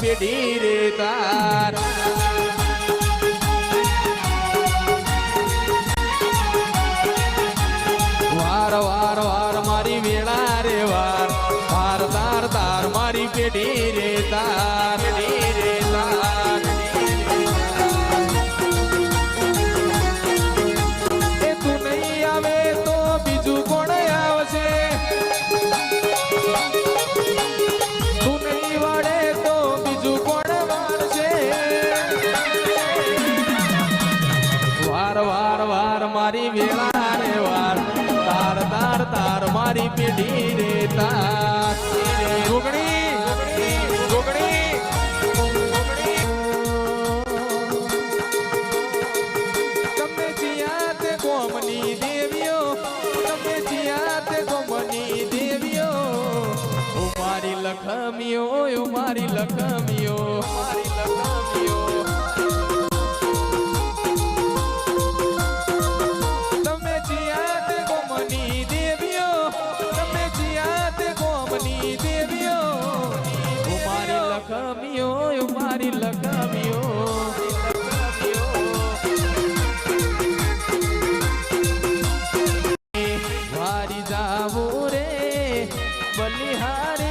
પેઢી રે તાર વાર વાર વાર મારી વેળા રે વાર તાર તાર તાર મારી પેઢી રે તાર. બીજું કોણ વાળશે વાર વાર વાર મારી વેળા લખમીઓ મારી લખમીઓ મારી લખમીઓ. તમે જીયાત ગોમની દેવીઓ, તમે જીયાત ગોમની દેવીઓ. મારી લખમીઓ મારી લખમીઓ. બલિહારી